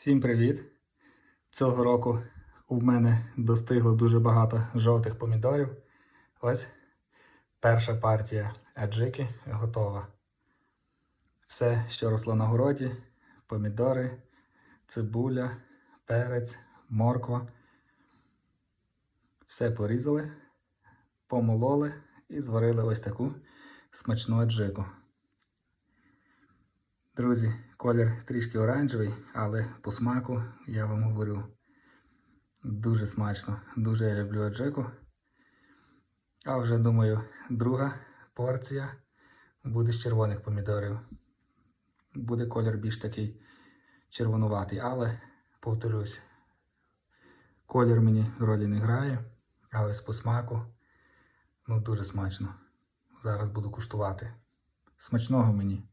Всім привіт! Цього року у мене достигло дуже багато жовтих помідорів. Ось перша партія аджики готова. Все, що росло на городі, помідори, цибуля, перець, морква. Все порізали, помололи і зварили ось таку смачну аджику. Друзі, колір трішки оранжевий, але по смаку я вам говорю дуже смачно. Дуже я люблю аджику. А вже думаю, друга порція буде з червоних помідорів. Буде колір більш такий червонуватий, але повторюсь, колір мені ролі не грає, а ось по смаку ну дуже смачно. Зараз буду куштувати. Смачного мені.